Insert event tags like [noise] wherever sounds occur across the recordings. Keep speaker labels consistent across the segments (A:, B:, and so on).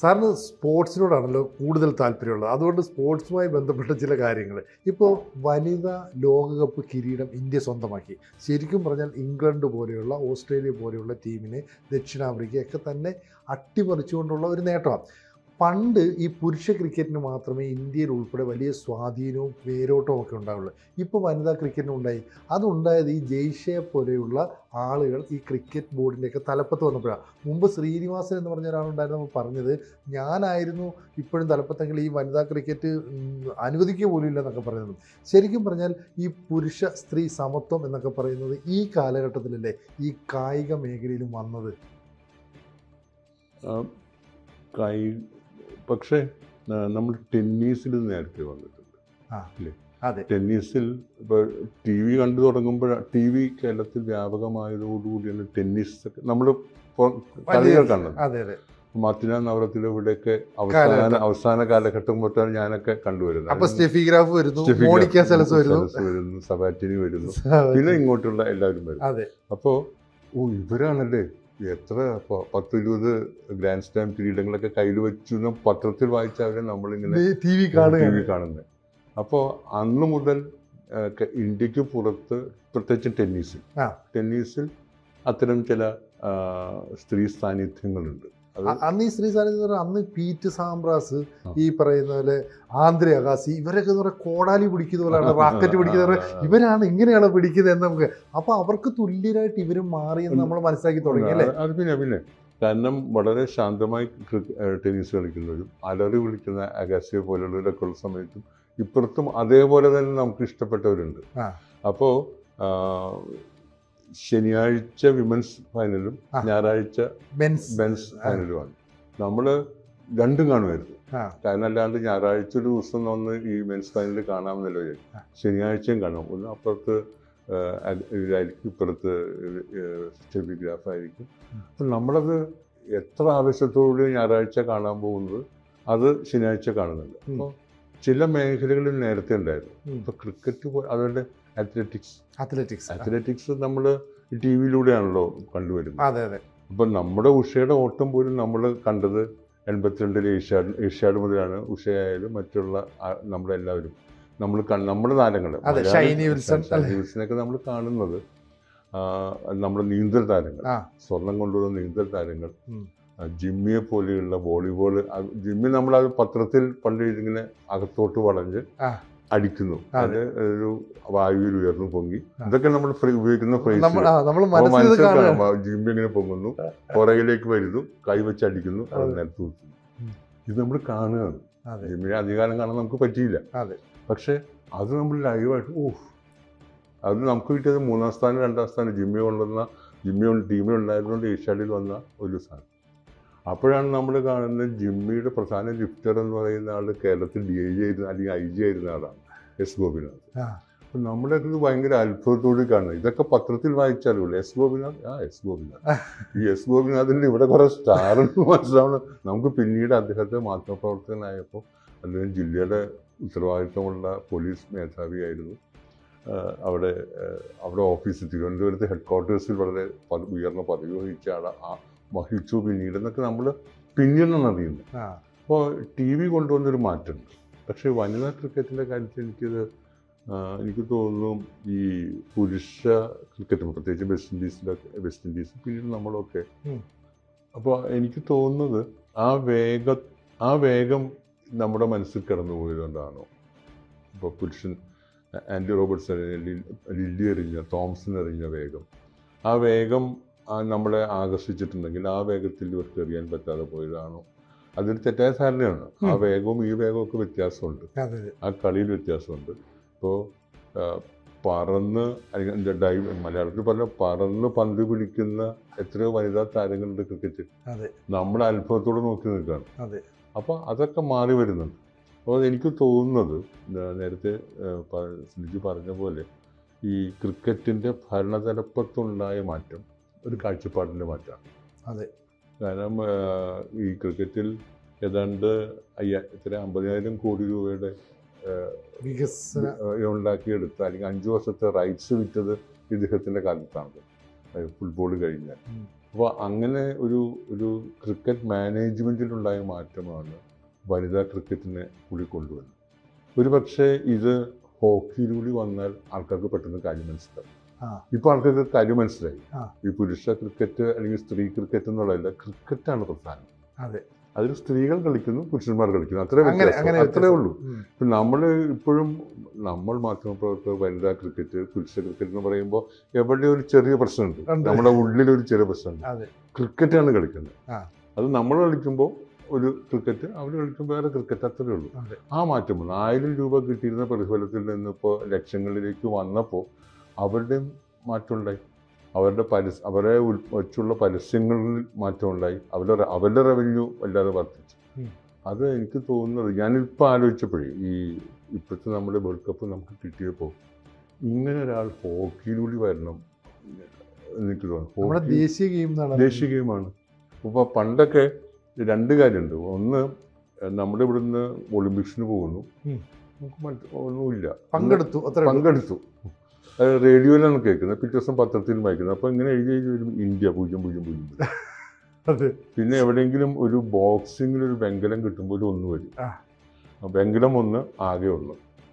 A: സാറിന് സ്പോർട്സിനോടാണല്ലോ കൂടുതൽ താല്പര്യമുള്ളത്. അതുകൊണ്ട് സ്പോർട്സുമായി ബന്ധപ്പെട്ട ചില കാര്യങ്ങൾ. ഇപ്പോൾ വനിതാ ലോകകപ്പ് കിരീടം ഇന്ത്യ സ്വന്തമാക്കി. ശരിക്കും പറഞ്ഞാൽ ഇംഗ്ലണ്ട് പോലെയുള്ള ഓസ്ട്രേലിയ പോലെയുള്ള ടീമിനെ ദക്ഷിണാഫ്രിക്കയൊക്കെ തന്നെ അട്ടിമറിച്ചുകൊണ്ടുള്ള ഒരു നേട്ടമാണ്. പണ്ട് ഈ പുരുഷ ക്രിക്കറ്റിന് മാത്രമേ ഇന്ത്യയിൽ ഉൾപ്പെടെ വലിയ സ്വാധീനവും വേരോട്ടവും ഒക്കെ ഉണ്ടാവുള്ളൂ. ഇപ്പോൾ വനിതാ ക്രിക്കറ്റിനും ഉണ്ടായി. അതുണ്ടായത് ഈ ജയ്ഷയെ പോലെയുള്ള ആളുകൾ ഈ ക്രിക്കറ്റ് ബോർഡിന്റെയൊക്കെ തലപ്പത്ത് വന്നപ്പോഴാണ് മുമ്പ് ശ്രീനിവാസൻ എന്ന് പറഞ്ഞ ഒരാളുണ്ടായിരുന്നു നമ്മൾ പറഞ്ഞത്. ഞാനായിരുന്നു ഇപ്പോഴും തലപ്പത്തെങ്കിൽ ഈ വനിതാ ക്രിക്കറ്റ് അനുവദിക്കുക പോലും ഇല്ല എന്നൊക്കെ പറയുന്നത്. ശരിക്കും പറഞ്ഞാൽ ഈ പുരുഷ സ്ത്രീ സമത്വം എന്നൊക്കെ പറയുന്നത് ഈ കാലഘട്ടത്തിലല്ലേ ഈ കായിക മേഖലയിലും വന്നത്?
B: പക്ഷേ നമ്മൾ ടെന്നീസിൽ നേരത്തെ വന്നിട്ടുണ്ട്?
A: അതെ.
B: ടെന്നീസിൽ ഇപ്പോൾ ടി വി കണ്ടു തുടങ്ങുമ്പോൾ ടി വി കേരളത്തിൽ വ്യാപകമായതോടുകൂടിയാണ് ടെന്നീസ് നമ്മൾ കളികൾ കണ്ടത്. മത്തിന നവരത്തിൽ ഇവിടെയൊക്കെ അവസാന. അവസാന കാലഘട്ടം തൊട്ടാണ് ഞാനൊക്കെ കണ്ടുവരുന്നത്.
A: അപ്പൊ സ്റ്റെഫിഗ്രാഫ് വരുന്നു വരുന്നു
B: സബാറ്റിനി വരുന്നു. പിന്നെ ഇങ്ങോട്ടുള്ള എല്ലാവരും വരും
A: അതെ.
B: അപ്പോൾ ഓ ഇവരാണല്ലേ? എത്ര പത്ത് ഇരുപത് ഗ്രാൻഡ് സ്റ്റാം കിരീടങ്ങളൊക്കെ കയ്യിൽ വെച്ചു പത്രത്തിൽ വായിച്ചവരെ നമ്മളിങ്ങനെ
A: ടി വി
B: കാണുന്നത്. അപ്പോൾ അന്ന് മുതൽ ഇന്ത്യയ്ക്ക് പുറത്ത് പ്രത്യേകിച്ച് ടെന്നീസിൽ. ടെന്നീസിൽ അത്തരം ചില സ്ത്രീ സാന്നിധ്യങ്ങളുണ്ട്.
A: അന്ന് ഈ ശ്രീ സാന്നിധ്യം പറഞ്ഞാൽ അന്ന് പീറ്റ് സാംബ്രാസ് ഈ പറയുന്ന പോലെ ആന്ധ്ര അകാശി ഇവരൊക്കെ എന്ന് പറയുക കോടാലി പിടിക്കുന്ന പോലെയാണ് റാക്കറ്റ് പിടിക്കുന്ന ഇവരാണ് ഇങ്ങനെയാണ് പിടിക്കുന്നത് എന്ന് നമുക്ക് അപ്പൊ അവർക്ക് തുല്യരായിട്ട് ഇവരും മാറി എന്ന് നമ്മൾ മനസ്സിലാക്കി തുടങ്ങി അല്ലേ?
B: അത് പിന്നെ പിന്നെ. കാരണം വളരെ ശാന്തമായി ടെന്നീസ് കളിക്കുന്നവരും അലറി വിളിക്കുന്ന അഗാസിയെ പോലുള്ളവരൊക്കെ ഉള്ള സമയത്തും ഇപ്പുറത്തും അതേപോലെ തന്നെ നമുക്ക് ഇഷ്ടപ്പെട്ടവരുണ്ട്.
A: അപ്പോ
B: അപ്പോൾ ശനിയാഴ്ച വിമൻസ് ഫൈനലും. ഞായറാഴ്ച
A: ബെൻസ്
B: മെൻസ് ഫൈനലുമാണ്. നമ്മൾ രണ്ടും കാണുമായിരുന്നു. കാരണം അല്ലാണ്ട് ഞായറാഴ്ച ഒരു ദിവസം ഒന്ന് ഈ മെൻസ് ഫൈനൽ കാണാമെന്നല്ലോ ശനിയാഴ്ചയും കാണാം. ഒന്ന് അപ്പുറത്ത് ഇതായിരിക്കും ഇപ്പുറത്ത് സ്റ്റെബി ആയിരിക്കും.
A: ഉം.
B: അപ്പം നമ്മളത് എത്ര ആവശ്യത്തോടെ ഞായറാഴ്ച കാണാൻ പോകുന്നത് അത് ശനിയാഴ്ച കാണുന്നുണ്ട്. അപ്പോൾ ചില മേഖലകളിൽ നേരത്തെ ഉണ്ടായിരുന്നു. ഇപ്പോൾ ക്രിക്കറ്റ് പോലെ അതുപോലെ അത്ലറ്റിക്സ്
A: അത്ലറ്റിക്സ്
B: അത്ലറ്റിക്സ് നമ്മൾ ടി വിയിലൂടെയാണല്ലോ കണ്ടുവരുന്നത്.
A: അതെ അതെ.
B: അപ്പം നമ്മുടെ ഉഷയുടെ ഓട്ടം പോലും നമ്മൾ കണ്ടത് എൺപത്തിരണ്ടിൽ ഏഷ്യാഡ് ഏഷ്യാഡ് മുതലാണ് ഉഷയായാലും മറ്റുള്ള നമ്മുടെ നമ്മളെല്ലാവരും. നമ്മൾ നമ്മുടെ താരങ്ങൾ.
A: അതെ, ഷൈനി?
B: വിൽസനൊക്കെ നമ്മൾ കാണുന്നത്. നമ്മുടെ നീന്തൽ താരങ്ങൾ. സ്വർണം കൊണ്ടുവരുന്ന നീന്തൽ താരങ്ങൾ. ജിമ്മിയെ പോലെയുള്ള വോളിബോൾ ജിമ്മി നമ്മളത് പത്രത്തിൽ പണ്ട് ഇതിങ്ങനെ അകത്തോട്ട് വളഞ്ഞ്. അടിക്കുന്നു.
A: അത്.
B: ഒരു വായുവിൽ ഉയർന്നു പൊങ്ങി. ഇതൊക്കെ നമ്മൾ ഫ്ര- ഉപയോഗിക്കുന്ന ഫ്രേസ് ഇങ്ങനെ പൊങ്ങുന്നു. പുറകിലേക്ക് വരുന്നു. കൈവച്ച് അടിക്കുന്നു. അത്. നിലത്ത് ഇത് നമ്മൾ കാണുകയാണ്. ജിമ്മിനെ അധികാരം കാണാൻ നമുക്ക് പറ്റിയില്ല. പക്ഷെ അത് നമ്മൾ ലൈവായിട്ട് ഓ അത് നമുക്ക് കിട്ടിയത് മൂന്നാം സ്ഥാനം രണ്ടാം സ്ഥാനം. ജിമ്മി കൊണ്ടുവന്ന ജിമ്മി ടീമിൽ ഉണ്ടായിരുന്നുകൊണ്ട് ഏഷ്യാഡിൽ വന്ന ഒരു സ്ഥാനം. അപ്പോഴാണ് നമ്മൾ കാണുന്നത് ജിമ്മിയുടെ പ്രധാന ലിഫ്റ്റർ എന്ന് പറയുന്ന ആൾ കേരളത്തിൽ ഡി ഐ ജി ആയിരുന്ന അല്ലെങ്കിൽ ഐ ജി ആയിരുന്ന ആളാണ്. എസ് ഗോപിനാഥ്. അപ്പം നമ്മുടെ ഇത് ഭയങ്കര അത്ഭുതത്തോട് കാണുന്നത്. ഇതൊക്കെ പത്രത്തിൽ വായിച്ചാലുള്ളൂ എസ് ഗോപിനാഥ്? ആ എസ് ഗോപിനാഥ്. ഈ എസ് ഗോപിനാഥിന്റെ ഇവിടെ കുറേ സ്റ്റാർ മനസ്സിലാവണം നമുക്ക് പിന്നീട് അദ്ദേഹത്തെ മാധ്യമപ്രവർത്തകനായപ്പോൾ അദ്ദേഹം ജില്ലയുടെ ഉത്തരവാദിത്തമുള്ള പോലീസ് മേധാവിയായിരുന്നു. അവിടെ അവിടെ ഓഫീസ് തിരുവനന്തപുരത്ത് ഹെഡ് ക്വാർട്ടേഴ്സിൽ വളരെ ഉയർന്ന പദവി വഹിച്ച ആളെ ആ വഹിച്ചു പിന്നീട് എന്നൊക്കെ നമ്മൾ പിന്നീടാണ് അറിയുന്നത് അപ്പോൾ ടി വി കൊണ്ടുവന്നൊരു മാറ്റമുണ്ട്. പക്ഷേ വനിതാ ക്രിക്കറ്റിന്റെ കാര്യത്തിൽ എനിക്കത് എനിക്ക് തോന്നുന്നു ഈ പുരുഷ ക്രിക്കറ്റ് പ്രത്യേകിച്ച് വെസ്റ്റ് ഇൻഡീസിലൊക്കെ വെസ്റ്റ് ഇൻഡീസ് പിന്നീട് നമ്മളൊക്കെ. അപ്പോൾ എനിക്ക് തോന്നുന്നത് ആ വേഗ ആ വേഗം നമ്മുടെ മനസ്സിൽ കടന്നു പോയതുകൊണ്ടാണോ? ഇപ്പോൾ പുരുഷൻ ആൻഡി റോബർട്സ് ലില്ലി എറിഞ്ഞ തോംസൺ എറിഞ്ഞ വേഗം. ആ വേഗം നമ്മളെ ആകർഷിച്ചിട്ടുണ്ടെങ്കിൽ ആ വേഗത്തിൽ ഇവർക്ക് എറിയാൻ പറ്റാതെ പോയതാണോ? അതൊരു തെറ്റായ ധാരണയാണ് ആ വേഗവും ഈ വേഗവും ഒക്കെ വ്യത്യാസമുണ്ട്. ആ കളിയിൽ വ്യത്യാസമുണ്ട്. ഇപ്പോൾ പറന്ന് അല്ലെങ്കിൽ ഡൈവ് മലയാളത്തിൽ പറഞ്ഞ പറന്ന് പന്ത് പിടിക്കുന്ന എത്രയോ വനിതാ താരങ്ങളുണ്ട് ക്രിക്കറ്റ് നമ്മൾ അത്ഭുതത്തോടെ നോക്കി നിൽക്കുകയാണ്. അപ്പോൾ അതൊക്കെ മാറി വരുന്നുണ്ട്. അപ്പോൾ എനിക്ക് തോന്നുന്നത് നേരത്തെ സ്മിജി പറഞ്ഞ പോലെ ഈ ക്രിക്കറ്റിന്റെ ഭരണതലപ്പത്തുണ്ടായ മാറ്റം ഒരു കാഴ്ചപ്പാടിന്റെ മാറ്റമാണ്.
A: അതെ.
B: കാരണം ഈ ക്രിക്കറ്റിൽ ഏതാണ്ട് അയ്യ അമ്പതിനായിരം കോടി രൂപയുടെ
A: വികസന
B: ഉണ്ടാക്കിയെടുത്ത അല്ലെങ്കിൽ അഞ്ച് വർഷത്തെ റൈറ്റ്സ് വിറ്റത് ഇദ്ദേഹത്തിന്റെ കാലത്താണ്. ഫുട്ബോൾ കഴിഞ്ഞാൽ. അപ്പോൾ അങ്ങനെ ഒരു ഒരു ക്രിക്കറ്റ് മാനേജ്മെന്റിലുണ്ടായ മാറ്റമാണ് വനിതാ ക്രിക്കറ്റിനെ കൂടി കൊണ്ടുവന്നത്. ഒരു പക്ഷേ ഇത് ഹോക്കിയിലൂടെ വന്നാൽ ആൾക്കാർക്ക് പെട്ടെന്ന് കാര്യം മനസ്സിലാവും.
A: ആ.
B: ഇപ്പോൾ ആൾക്കാർക്ക് കാര്യം മനസ്സിലായി. ഈ പുരുഷ ക്രിക്കറ്റ് അല്ലെങ്കിൽ സ്ത്രീ ക്രിക്കറ്റ് എന്നുള്ളതല്ല ക്രിക്കറ്റാണ് പ്രധാനം.
A: അതെ.
B: അതിൽ സ്ത്രീകൾ കളിക്കുന്നു പുരുഷന്മാർ കളിക്കുന്നു. അത്രേ
A: അങ്ങനെ
B: അത്രേ ഉള്ളൂ. ഇപ്പം നമ്മൾ ഇപ്പോഴും നമ്മൾ മാധ്യമപ്രവർത്തകർ വനിതാ ക്രിക്കറ്റ് പുരുഷ ക്രിക്കറ്റ് എന്ന് പറയുമ്പോൾ എവിടെ ഒരു ചെറിയ പ്രശ്നമുണ്ട്. നമ്മുടെ ഉള്ളിൽ ഒരു ചെറിയ പ്രശ്നമുണ്ട്. ക്രിക്കറ്റാണ് കളിക്കുന്നത്. അത് നമ്മൾ കളിക്കുമ്പോൾ ഒരു ക്രിക്കറ്റ് അവർ കളിക്കുമ്പോൾ വേറെ ക്രിക്കറ്റ് അത്രേ ഉള്ളൂ. ആ മാറ്റം വന്നു. ആയിരം രൂപ കിട്ടിയിരുന്ന പ്രതിഫലത്തിൽ നിന്ന് ഇപ്പോൾ ലക്ഷങ്ങളിലേക്ക് വന്നപ്പോൾ അവരുടെയും മാറ്റമുണ്ടായി. അവരുടെ പരസ് അവരെ വെച്ചുള്ള പരസ്യങ്ങളിൽ മാറ്റമുണ്ടായി. അവരുടെ അവരുടെ റവന്യൂ വല്ലാതെ വർദ്ധിച്ചു. അത് എനിക്ക് തോന്നുന്നത് ഞാനിപ്പോൾ ആലോചിച്ചപ്പോഴേ ഈ ഇപ്പോഴത്തെ നമ്മുടെ വേൾഡ് കപ്പ് നമുക്ക് കിട്ടിയപ്പോൾ ഇങ്ങനെ ഒരാൾ ഹോക്കിയിലൂടെ വരണം എനിക്ക് തോന്നുന്നു.
A: ദേശീയ ഗെയിം
B: ദേശീയ ഗെയിമാണ് ഇപ്പോൾ പണ്ടൊക്കെ രണ്ട് കാര്യമുണ്ട്. ഒന്ന് നമ്മുടെ ഇവിടുന്ന് ഒളിമ്പിക്സിന് പോകുന്നു. നമുക്ക് മറ്റൊന്നുമില്ല
A: പങ്കെടുത്തു അത്ര
B: പങ്കെടുത്തു. അത് റേഡിയോയിലാണ് കേൾക്കുന്നത്. പിറ്റേ ദിവസം പത്രത്തിൽ വായിക്കുന്നത്. അപ്പോൾ ഇങ്ങനെ എഴുതി എഴുതി വരും ഇന്ത്യ പൂജ്യം പൂജ്യം പൂജ്യം.
A: അതെ.
B: പിന്നെ എവിടെയെങ്കിലും ഒരു ബോക്സിങ്ങിൽ ഒരു വെങ്കലം കിട്ടുമ്പോൾ ഒരു ഒന്ന് വരും. വെങ്കലം ഒന്ന് ആകെ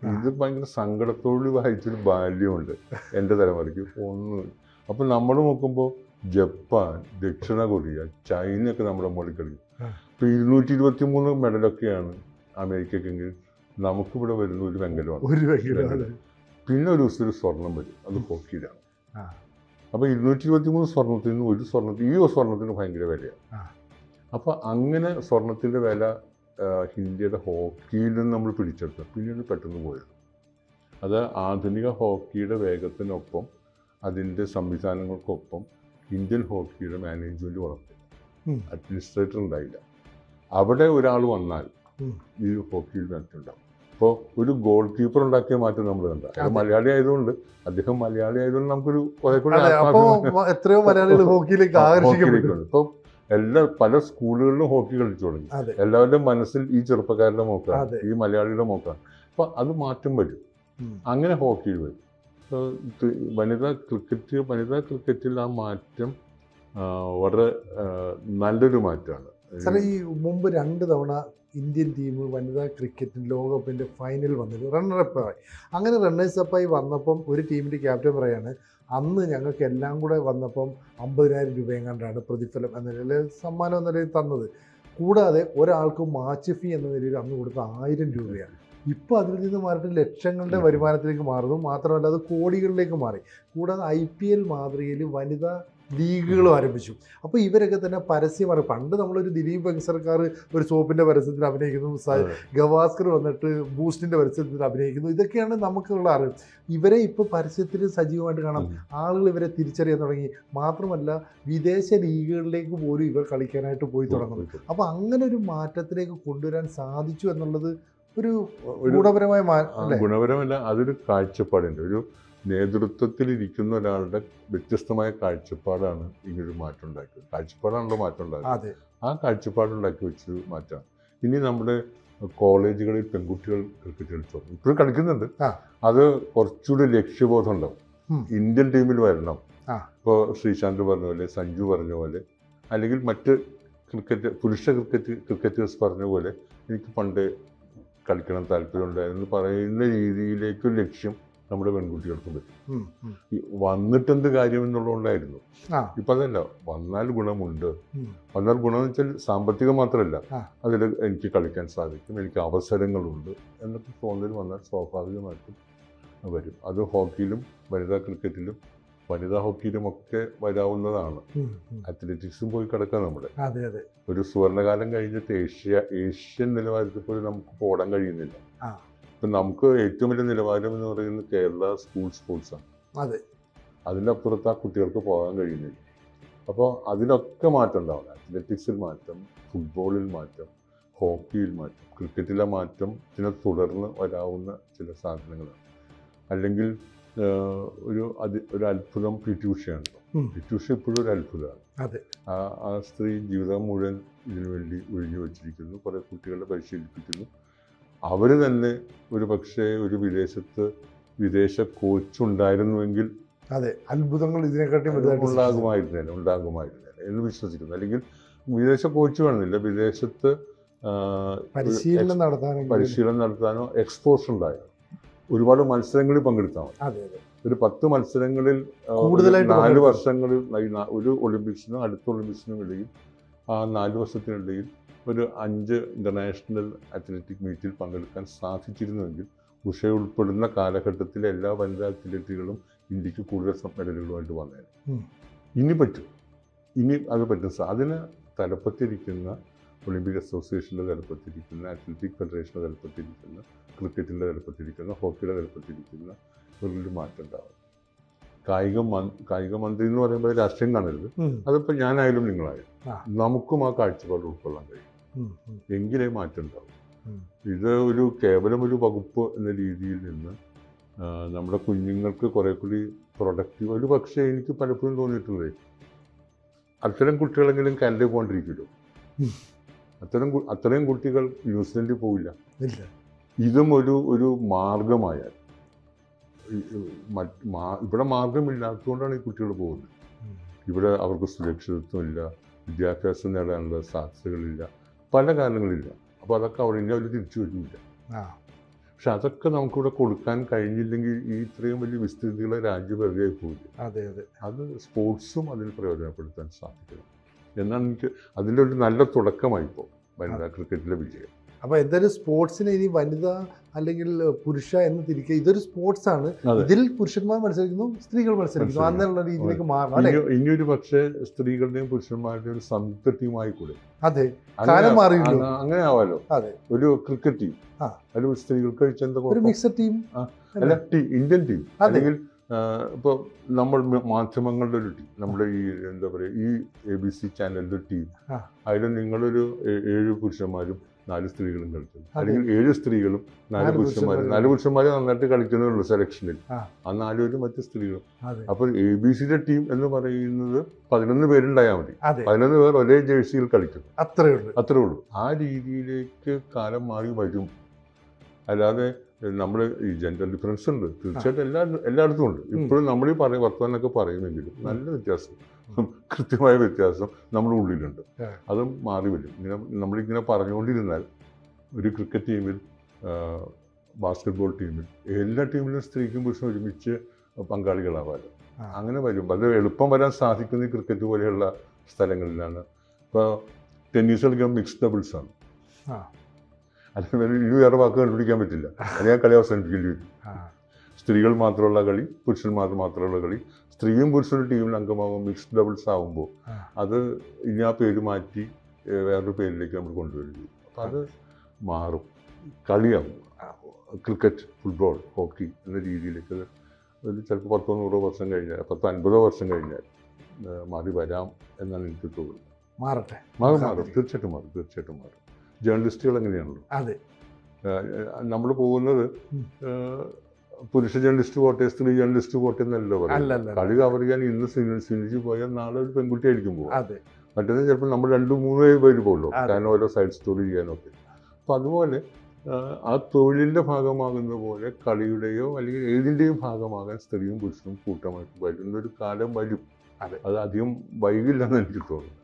A: ആ.
B: ഇത് ഭയങ്കര സങ്കടത്തോട് വായിച്ചൊരു ബാല്യമുണ്ട് എന്റെ തലമുറയ്ക്ക്. ഒന്ന്. അപ്പോൾ നമ്മൾ നോക്കുമ്പോൾ ജപ്പാൻ ദക്ഷിണ കൊറിയ ചൈനയൊക്കെ നമ്മുടെ മുകളിൽ കളിക്കും. ഇപ്പോൾ ഇരുന്നൂറ്റി ഇരുപത്തി മൂന്ന് മെഡലൊക്കെയാണ് അമേരിക്കക്കെങ്കിൽ നമുക്കിവിടെ വരുന്ന ഒരു വെങ്കലമാണ്.
A: ഒരു വെങ്കിലും അതെ
B: പിന്നെ ഒരു ദിവസം ഒരു സ്വർണം വരും അത് ഹോക്കിയിലാണ്. അപ്പോൾ ഇരുന്നൂറ്റി ഇരുപത്തി മൂന്ന് സ്വർണത്തിൽ നിന്ന് ഒരു സ്വർണത്തിൽ ഈ സ്വർണത്തിന് ഭയങ്കര വിലയാണ്. അപ്പോൾ അങ്ങനെ സ്വർണത്തിന്റെ വില ഇന്ത്യയുടെ ഹോക്കിയിൽ നിന്ന് നമ്മൾ പിടിച്ചെടുത്തു പിന്നീട് പെട്ടെന്ന് പോയത് അത് ആധുനിക ഹോക്കിയുടെ വേഗത്തിനൊപ്പം അതിന്റെ സംവിധാനങ്ങൾക്കൊപ്പം ഇന്ത്യൻ ഹോക്കിയുടെ മാനേജ്മെന്റ് വളർത്തി. അഡ്മിനിസ്ട്രേറ്റർ ഉണ്ടായില്ല അവിടെ ഒരാൾ വന്നാൽ. ഈ ഹോക്കിയിൽ മാറ്റമുണ്ടാവും ഇപ്പോൾ ഒരു ഗോൾ കീപ്പർ ഉണ്ടാക്കിയ മാറ്റം നമ്മൾ കണ്ട.
A: അത്
B: മലയാളി ആയതുകൊണ്ട് അദ്ദേഹം മലയാളി ആയതുകൊണ്ട് നമുക്കൊരു
A: എത്രയോ മലയാളികൾ [laughs] ഹോക്കിയിലേക്ക് ആകർഷിക്കപ്പെട്ടു.
B: ഹോക്കിയിലേക്ക് ഇപ്പോൾ എല്ലാ പല സ്കൂളുകളിലും ഹോക്കി കളിച്ചു തുടങ്ങി. എല്ലാവരുടെ മനസ്സിൽ ഈ ചെറുപ്പക്കാരുടെ മോക്കാണ് ഈ മലയാളിയുടെ മോക്കാണ്. അപ്പൊ അത് മാറ്റം വരും. അങ്ങനെ ഹോക്കിയിൽ വരും. വനിതാ ക്രിക്കറ്റ് വനിതാ ക്രിക്കറ്റിൽ ആ മാറ്റം വളരെ നല്ലൊരു മാറ്റമാണ്.
A: സാറേ ഈ മുമ്പ് രണ്ട് തവണ ഇന്ത്യൻ ടീം വനിതാ ക്രിക്കറ്റ് ലോകകപ്പിന്റെ ഫൈനൽ വന്നത്. റണ്ണറപ്പായി അങ്ങനെ റണ്ണേഴ്സ് അപ്പായി വന്നപ്പം ഒരു ടീമിന്റെ ക്യാപ്റ്റൻ പറയാണ് അന്ന് ഞങ്ങൾക്ക് എല്ലാം കൂടെ വന്നപ്പം അമ്പതിനായിരം രൂപയും കണ്ടാണ് പ്രതിഫലം എന്ന നിലയിൽ സമ്മാനം എന്ന നിലയിൽ തന്നത്. കൂടാതെ ഒരാൾക്ക് മാച്ച് ഫീ എന്ന നിലയിൽ അന്ന് കൊടുത്ത ആയിരം രൂപയാണ്. ഇപ്പോൾ അതിൽ നിന്ന് മാറിയിട്ട് ലക്ഷങ്ങളുടെ വരുമാനത്തിലേക്ക് മാറുന്നു. മാത്രമല്ല അത് കോടികളിലേക്ക് മാറി. കൂടാതെ ഐ പി എൽ മാതൃകയിൽ വനിതാ ലീഗുകളും ആരംഭിച്ചു. അപ്പോൾ ഇവരൊക്കെ തന്നെ പരസ്യമാണ്. പണ്ട് നമ്മളൊരു ദിലീപ് വെങ്സർക്കാർ ഒരു സോപ്പിന്റെ പരസ്യത്തിൽ അഭിനയിക്കുന്നു ഗവാസ്കർ വന്നിട്ട് ബൂസ്റ്റിന്റെ പരസ്യത്തിൽ അഭിനയിക്കുന്നു. ഇതൊക്കെയാണ് നമുക്കുള്ള അറിവ്. ഇവരെ ഇപ്പോൾ പരസ്യത്തിൽ സജീവമായിട്ട് കാണാം. ആളുകൾ ഇവരെ തിരിച്ചറിയാൻ തുടങ്ങി. മാത്രമല്ല വിദേശ ലീഗുകളിലേക്ക് പോലും ഇവർ കളിക്കാനായിട്ട് പോയി തുടങ്ങുന്നു. അപ്പോൾ അങ്ങനെ ഒരു മാറ്റത്തിലേക്ക് കൊണ്ടുവരാൻ സാധിച്ചു എന്നുള്ളത് ഒരു ഗുണപരമായ
B: ഗുണപരമല്ല അതൊരു കാഴ്ചപ്പാടുണ്ട്. ഒരു നേതൃത്വത്തിൽ ഇരിക്കുന്ന ഒരാളുടെ വ്യത്യസ്തമായ കാഴ്ചപ്പാടാണ് ഇങ്ങനൊരു മാറ്റം ഉണ്ടാക്കിയത് കാഴ്ചപ്പാടാണല്ലോ മാറ്റം ഉണ്ടാക്കിയത്
A: അതെ.
B: ആ കാഴ്ചപ്പാടുണ്ടാക്കി വെച്ച് മാറ്റാം ഇനി നമ്മുടെ കോളേജുകളിൽ പെൺകുട്ടികൾ ക്രിക്കറ്റ് കളിച്ചു? തുടങ്ങി. ഇപ്പോഴും കളിക്കുന്നുണ്ട്. അത് കുറച്ചുകൂടി ലക്ഷ്യബോധം ഉണ്ടാവും. ഇന്ത്യൻ ടീമിൽ വരണം. ഇപ്പോൾ ശ്രീശാന്ത് പറഞ്ഞ പോലെ സഞ്ജു പറഞ്ഞ പോലെ അല്ലെങ്കിൽ മറ്റ് ക്രിക്കറ്റ് പുരുഷ ക്രിക്കറ്റ് ക്രിക്കറ്റേഴ്സ് പറഞ്ഞ പോലെ എനിക്ക് പണ്ട് കളിക്കണം താല്പര്യമുണ്ടായിരുന്നു എന്ന് പറയുന്ന രീതിയിലേക്കൊരു ലക്ഷ്യം നമ്മുടെ പെൺകുട്ടികൾക്കും പറ്റും. ഈ വന്നിട്ടെന്ത് കാര്യം എന്നുള്ളതുകൊണ്ടായിരുന്നു. ഇപ്പൊ അതല്ല വന്നാൽ ഗുണമുണ്ട്.
A: വന്നാൽ
B: വന്നാൽ എന്ന് വെച്ചാൽ സാമ്പത്തികം മാത്രമല്ല. അതിൽ എനിക്ക് കളിക്കാൻ സാധിക്കും എനിക്ക് അവസരങ്ങളുണ്ട് എന്നൊക്കെ തോന്നൽ വന്നാൽ സ്വാഭാവികമായിട്ടും വരും. അത് ഹോക്കിയിലും വനിതാ ക്രിക്കറ്റിലും വനിതാ ഹോക്കിയിലും ഒക്കെ വരാവുന്നതാണ്. അത്ലറ്റിക്സും പോയി കിടക്കാം നമ്മുടെ ഒരു സുവർണകാലം കഴിഞ്ഞിട്ട് ഏഷ്യ ഏഷ്യൻ നിലവാരത്തിൽ പോലും നമുക്ക് പോടാൻ കഴിയുന്നില്ല. ഇപ്പം നമുക്ക് ഏറ്റവും വലിയ നിലവാരം എന്ന് പറയുന്നത് കേരള സ്കൂൾ ആണ്.
A: അതെ.
B: അതിനപ്പുറത്ത് ആ കുട്ടികൾക്ക് പോകാൻ കഴിയുന്നില്ല. അപ്പോൾ അതിലൊക്കെ മാറ്റം ഉണ്ടാവണം. അത്ലറ്റിക്സിൽ മാറ്റം ഫുട്ബോളിൽ മാറ്റം ഹോക്കിയിൽ മാറ്റം ക്രിക്കറ്റിലെ മാറ്റം പിന്നെ തുടർന്ന് വരാവുന്ന ചില സാധനങ്ങളാണ്. അല്ലെങ്കിൽ ഒരു അതി ഒരു അത്ഭുതം പി ടി ഉഷയാണ്
A: ഉം.
B: പി ടി ഉഷ ഇപ്പോഴും ഒരു അത്ഭുതമാണ്.
A: അതെ.
B: ആ സ്ത്രീ ജീവിതം മുഴുവൻ ഇതിനു വേണ്ടി ഒഴിഞ്ഞു വച്ചിരിക്കുന്നു. കുറേ കുട്ടികളെ പരിശീലിപ്പിക്കുന്നു. അവർ തന്നെ ഒരു പക്ഷേ ഒരു വിദേശത്ത് വിദേശ കോച്ച് ഉണ്ടായിരുന്നുവെങ്കിൽ
A: അതെ അത്ഭുതങ്ങൾ ഇതിനെക്കാട്ടി വലുതായിട്ട് സൃഷ്ടിച്ചു.
B: ഉണ്ടാകുമായിരുന്നേനെ ഉണ്ടാകുമായിരുന്നേനെ എന്ന് വിശ്വസിക്കുന്നു. അല്ലെങ്കിൽ വിദേശ കോച്ച് വേണമെന്നില്ല. വിദേശത്ത്
A: പരിശീലനം നടത്താനോ
B: പരിശീലനം നടത്താനോ എക്സ്പോഷർ ഉണ്ടായോ? ഒരുപാട് മത്സരങ്ങളിൽ പങ്കെടുത്താൽ മതി. ഒരു പത്ത് മത്സരങ്ങളിൽ
A: കൂടുതലായിട്ട്
B: നാല് വർഷങ്ങളിൽ ഒരു ഒളിമ്പിക്സിനും അടുത്ത ഒളിമ്പിക്സിനും ഇടയിൽ ആ നാല് വർഷത്തിനിടയിൽ ഒരു അഞ്ച് ഇന്റർനാഷണൽ അത്ലറ്റിക് മീറ്റിൽ പങ്കെടുക്കാൻ സാധിച്ചിരുന്നുവെങ്കിൽ ഉഷ ഉൾപ്പെടുന്ന കാലഘട്ടത്തിലെ എല്ലാ വനിതാ അത്ലറ്റുകളും ഇന്ത്യയ്ക്ക് കൂടുതൽ മെഡലുകളുമായിട്ട് വന്നേനെ. ഇനി പറ്റും. ഇനി അത് പറ്റും. അതിന് തലപ്പത്തിരിക്കുന്ന ഒളിമ്പിക് അസോസിയേഷന്റെ തലപ്പത്തിരിക്കുന്ന അത്ലറ്റിക് ഫെഡറേഷന്റെ തലപ്പത്തിരിക്കുന്ന ക്രിക്കറ്റിന്റെ തലപ്പത്തിരിക്കുന്ന ഹോക്കിയുടെ തലപ്പത്തിരിക്കുന്ന ഒരു മാറ്റം ഉണ്ടാവും. കായിക കായിക മന്ത്രി എന്ന് പറയുമ്പോൾ രാഷ്ട്രീയം കാണരുത്. അതിപ്പോൾ ഞാനായാലും നിങ്ങളായാലും. നമുക്കും ആ കാഴ്ചപ്പാട് ഉൾക്കൊള്ളാൻ കഴിയും. എങ്കിലേ മാറ്റം ഉണ്ടാവും ഇത് ഒരു കേവലം ഒരു വകുപ്പ് എന്ന രീതിയിൽ നിന്ന് നമ്മുടെ കുഞ്ഞുങ്ങൾക്ക് കുറെ കൂടി പ്രൊഡക്റ്റീവ് ഒരു പക്ഷേ എനിക്ക് പലപ്പോഴും തോന്നിയിട്ടുള്ളത് അത്തരം കുട്ടികളെങ്കിലും കല്ല് പോകാണ്ടിരിക്കുമല്ലോ. അത്തരം അത്രയും കുട്ടികൾ ന്യൂസിലൻഡിൽ പോവില്ല. ഇതും ഒരു ഒരു മാർഗമായാൽ ഇവിടെ മാർഗമില്ലാത്തതുകൊണ്ടാണ് ഈ കുട്ടികൾ പോകുന്നത്. ഇവിടെ അവർക്ക് സുരക്ഷിതത്വമില്ല വിദ്യാഭ്യാസം നേടാനുള്ള സാധ്യതകളില്ല. പല കാരണങ്ങളില്ല. അപ്പോൾ അതൊക്കെ അവിടെ ഇനി അവർ തിരിച്ചു വരുന്നില്ല. പക്ഷെ അതൊക്കെ നമുക്കിവിടെ കൊടുക്കാൻ കഴിഞ്ഞില്ലെങ്കിൽ ഈ ഇത്രയും വലിയ വിസ്തൃതികളെ രാജ്യം വെറുതെ പോയില്ല
A: അതെ അതെ.
B: അത് സ്പോർട്സും അതിൽ പ്രയോജനപ്പെടുത്താൻ സാധിക്കണം. എന്നാണ് എനിക്ക് അതിന്റെ ഒരു നല്ല തുടക്കമായി ഇപ്പോൾ വനിതാ ക്രിക്കറ്റിലെ വിജയം.
A: അപ്പൊ എന്തായാലും സ്പോർട്സിനെ ഇനി വനിത അല്ലെങ്കിൽ പുരുഷ എന്ന് തിരിക്കുക ഇതൊരു സ്പോർട്സ് ആണ് ഇതിൽ പുരുഷന്മാർ മത്സരിക്കുന്നു സ്ത്രീകൾ മത്സരിക്കുന്നു. അങ്ങനെയുള്ള രീതിയിലേക്ക് മാറണം
B: ഇനി ഇനിയൊരു പക്ഷേ സ്ത്രീകളുടെയും പുരുഷന്മാരുടെയും ഒരു സംയുക്ത ടീമായി കൂടെ.
A: അതെ. കാലം മാറിയല്ലോ.
B: അങ്ങനെ ആവാലോ?
A: അതെ.
B: ഒരു ക്രിക്കറ്റ് ടീം. അതിൽ സ്ത്രീകൾക്ക്
A: ഒരു മിക്സഡ് ടീം.
B: അല്ല? Team Indian team. അല്ലെങ്കിൽ ഇപ്പോൾ നമ്മൾ മാധ്യമങ്ങളുടെ ഒരു ടീം. നമ്മുടെ ഈ എന്താ പറയുക ഈ എ ബി സി ചാനലിന്റെ ടീം. അതിൽ നിങ്ങളൊരു ഏഴ് പുരുഷന്മാരും നാല് സ്ത്രീകളും കളിക്കുന്നു അല്ലെങ്കിൽ ഏഴ് സ്ത്രീകളും നാല് പുരുഷന്മാരും. നാല് പുരുഷന്മാരെ നന്നായിട്ട് കളിക്കുന്നേ ഉള്ളൂ സെലക്ഷനിൽ
A: ആ.
B: നാലുപേരും മറ്റ് സ്ത്രീകളും.
A: അപ്പൊ
B: അപ്പോൾ എ ബി സിയുടെ ടീം എന്ന് പറയുന്നത് പതിനൊന്ന് പേരുണ്ടായാൽ മതി. പതിനൊന്ന് പേർ ഒരേ ജേഴ്സിയിൽ കളിക്കുന്നു.
A: അത്രേ ഉള്ളൂ.
B: അത്രേ ഉള്ളൂ. ആ രീതിയിലേക്ക് കാലം മാറി വരും. അല്ലാതെ നമ്മൾ ഈ ജെൻഡർ ഡിഫറൻസ് ഉണ്ട്. തീർച്ചയായിട്ടും എല്ലാ എല്ലായിടത്തും ഉണ്ട്. ഇപ്പോഴും നമ്മൾ ഈ പറയും വർത്തമാനൊക്കെ പറയുമെങ്കിലും നല്ല വ്യത്യാസം. കൃത്യമായ വ്യത്യാസം നമ്മുടെ ഉള്ളിലുണ്ട്. അതും മാറി വരും. ഇങ്ങനെ നമ്മളിങ്ങനെ പറഞ്ഞുകൊണ്ടിരുന്നാൽ ഒരു ക്രിക്കറ്റ് ടീമിൽ ബാസ്കറ്റ്ബോൾ ടീമിൽ എല്ലാ ടീമിലും സ്ത്രീക്കും പുരുഷനും ഒരുമിച്ച് പങ്കാളികളാവാറ്
A: ആ.
B: അങ്ങനെ വരും. വളരെ എളുപ്പം വരാൻ സാധിക്കുന്ന ക്രിക്കറ്റ് പോലെയുള്ള സ്ഥലങ്ങളിലാണ്. ഇപ്പോൾ ടെന്നീസ് കളിക്കാൻ മിക്സ് ഡബിൾസ് ആണ്.
A: ആ.
B: അല്ലെങ്കിൽ ഇനി വേറെ വാക്ക് കണ്ടുപിടിക്കാൻ പറ്റില്ല. അല്ലെങ്കിൽ കളി അവസാനിപ്പിക്കേണ്ടി വരും. സ്ത്രീകൾ മാത്രമുള്ള കളി പുരുഷന്മാർ മാത്രമുള്ള കളി. സ്ത്രീയും പുരുഷനും ടീമിൽ അംഗമാകുമ്പോൾ മിക്സ്ഡ് ഡബിൾസ് ആകുമ്പോൾ അത് ഇനി ആ പേര് മാറ്റി വേറൊരു പേരിലേക്ക് നമ്മൾ കൊണ്ടുവരും അപ്പം അത് മാറും. കളിയാവും. ക്രിക്കറ്റ് ഫുട്ബോൾ ഹോക്കി എന്ന രീതിയിലേക്ക് അത് ഒരു ചിലപ്പോൾ പത്തോ നൂറോ വർഷം കഴിഞ്ഞാൽ പത്തോ അൻപതോ വർഷം കഴിഞ്ഞാൽ മാറി വരാം എന്നാണ് എനിക്ക് തോന്നുന്നത്.
A: മാറട്ടെ.
B: മാറും മാറും. തീർച്ചയായിട്ടും മാറും തീർച്ചയായിട്ടും മാറും. ജേർണലിസ്റ്റുകൾ എങ്ങനെയാണല്ലോ?
A: അതെ.
B: നമ്മൾ പോകുന്നത് പുരുഷ ജേർണലിസ്റ്റ് പോട്ടെ സ്ത്രീ ജേർണലിസ്റ്റ് പോട്ടെ എന്നല്ലോ പറയുന്നത്.
A: ഞാൻ
B: കളി കവർ ചെയ്യാൻ ഇന്ന് സിനിമ പോയാൽ നാളെ ഒരു പെൺകുട്ടി ആയിരിക്കും
A: പോകും
B: മറ്റേത് ചിലപ്പോൾ നമ്മൾ രണ്ട് മൂന്ന് പേര് പോകുള്ളൂ. കാരണം ഓരോ സൈഡ് സ്റ്റോറി ചെയ്യാനൊക്കെ. അപ്പം അതുപോലെ ആ തൊഴിലിന്റെ ഭാഗമാകുന്ന പോലെ കളിയുടെയോ അല്ലെങ്കിൽ ഏതിന്റെയും ഭാഗമാകാൻ സ്ത്രീയും പുരുഷനും കൂട്ടമായിട്ട് വരുന്നൊരു കാലം വരും.
A: അതെ.
B: അത് അധികം വൈകില്ലെന്ന് എനിക്ക് തോന്നുന്നു.